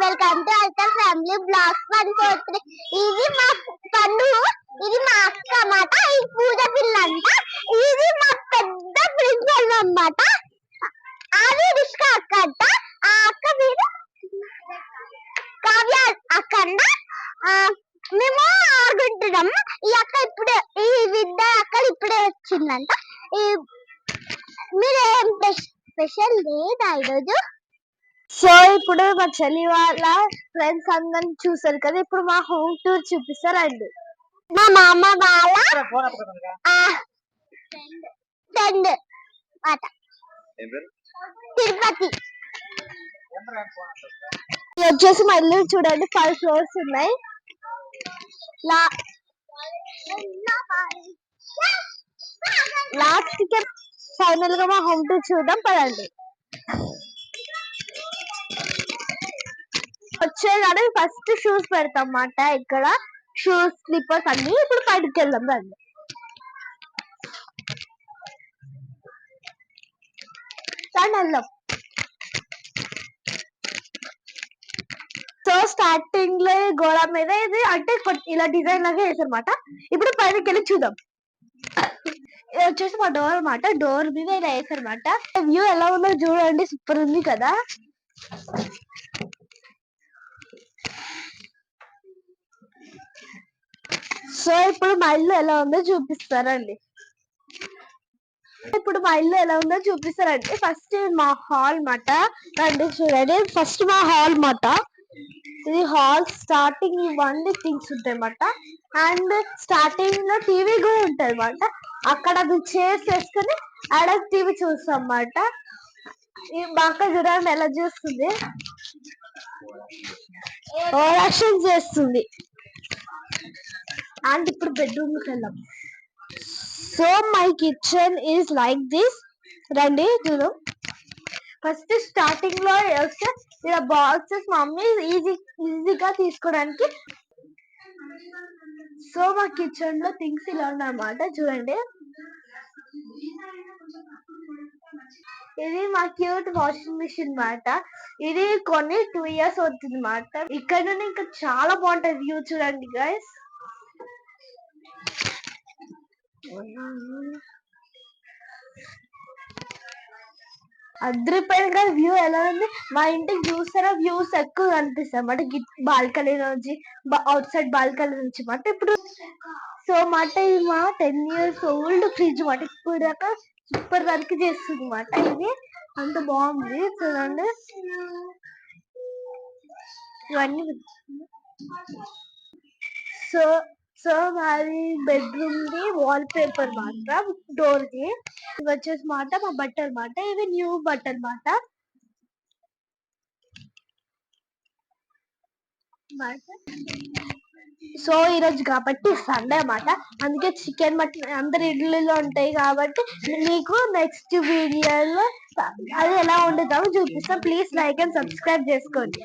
Welcome to alter family blogs one four three ఇది మా పండు ఇది మా అక్క అన్నమాట. ఈ పూజ పిల్ల అంట ఇది మా పెద్ద ప్రిన్సిపల్ అన్నమాట. అది రిష్క అక్క అంట. ఆ అక్క పేరు కావ్య అక్క అంట. మేము ఆడుకుంటున్నాం. ఈ అక్క ఇప్పుడే ఈ విద్య అక్క ఇప్పుడే వచ్చిందంట. ఈ ఏం స్పెషల్ లేదా ఈరోజు? సో ఇప్పుడు మా చెల్లి వాళ్ళ ఫ్రెండ్స్ అందరిని చూసారు కదా ఇప్పుడు మా హోమ్ టూర్ చూపిస్తారండి. మా మామ వాళ్ళ ఫ్రెండ్ మాట తిరుపతి. వచ్చేసి మా ఇల్లు చూడండి ఫైవ్ ఫ్లోర్స్ ఉన్నాయి. లా లాస్ట్కి ఫైనల్గా మా హోమ్ టూర్ చూద్దాం పదండి. వచ్చేదాన్ని ఫస్ట్ షూస్ పెడతాం అన్నమాట. ఇక్కడ షూస్ స్లిప్పర్స్ అన్ని ఇప్పుడు బయటకు వెళ్దాం రండి. రండి వెళ్దాం. సో స్టార్టింగ్లో గోడ మీద ఇది అంటే ఇలా డిజైన్ లాగా వేసారనమాట ఇప్పుడు పైనకి వెళ్ళి చూద్దాం. ఇది వచ్చేసి మా డోర్ అనమాట డోర్ మీద ఇలా వేసారన్నమాట వ్యూ ఎలా ఉందో చూడండి. సూపర్ ఉంది కదా. సో ఇప్పుడు మా ఇల్లు ఎలా ఉందో చూపిస్తారండి ఇప్పుడు మా ఇల్లు ఎలా ఉందో చూపిస్తారండి ఫస్ట్ మా హాల్ మాట. రండి చూడండి. ఫస్ట్ మా హాల్ మాట. ఇది హాల్ స్టార్టింగ్ ఇవన్నీ థింగ్స్ ఉంటాయి అన్నమాట అండ్ స్టార్టింగ్లో టీవీ కూడా ఉంటాయి అన్నమాట అక్కడ చైర్స్ వేసుకొని ఆడ టీవీ చూస్తాం అన్నమాట ఈ మా అక్క చూడండి ఎలా చూస్తుంది. ఓవరాక్షన్ చేస్తుంది. అండ్ ఇప్పుడు బెడ్రూమ్కి వెళ్దాం. So my kitchen is like this రండి చూడు. ఫస్ట్ స్టార్టింగ్లో వస్తే ఇలా బాక్సెస్ మమ్మీ ఈజీ ఈజీగా తీసుకోవడానికి. సో మా కిచెన్లో థింగ్స్ ఇలా ఉన్నాయన్నమాట చూడండి. ఇది మా క్యూట్ వాషింగ్ మిషన్ మాట. ఇది కొన్ని టూ ఇయర్స్ అవుతుంది మాట. ఇక్కడ నుండి ఇంకా చాలా బాగుంటది వ్యూ చూడండి గైస్ అద్రిపోయిన వ్యూ ఎలా ఉంది? మా ఇంటికి చూస్తారా వ్యూస్ ఎక్కువ కనిపిస్తాయి. అన్నమాట బాల్కనీ నుంచి అవుట్ సైడ్ బాల్కనీ నుంచి మాట ఇప్పుడు సో మాట ఇది మా టెన్ ఇయర్స్ ఓల్డ్ ఫ్రిడ్జ్ మాట. ఇప్పుడు దాకా సూపర్ వర్క్ చేస్తుంది మాట ఇది. అంత బాగుంది. చూడండి. ఇవన్నీ. సో సో మాది బెడ్రూమ్ ది వాల్ పేపర్ మాత్రం డోర్ ది ఇవి వచ్చేసి మాట మా బట్టలు మాట ఇవి న్యూ బట్టలు మాట. సో ఈరోజు కాబట్టి సండే అన్నమాట. అందుకే చికెన్ మటన్ అందరి ఇడ్లీలో ఉంటాయి కాబట్టి మీకు నెక్స్ట్ వీడియోలో అది ఎలా వండుతామో చూపిస్తాం. ప్లీజ్ లైక్ అండ్ సబ్స్క్రైబ్ చేసుకోండి.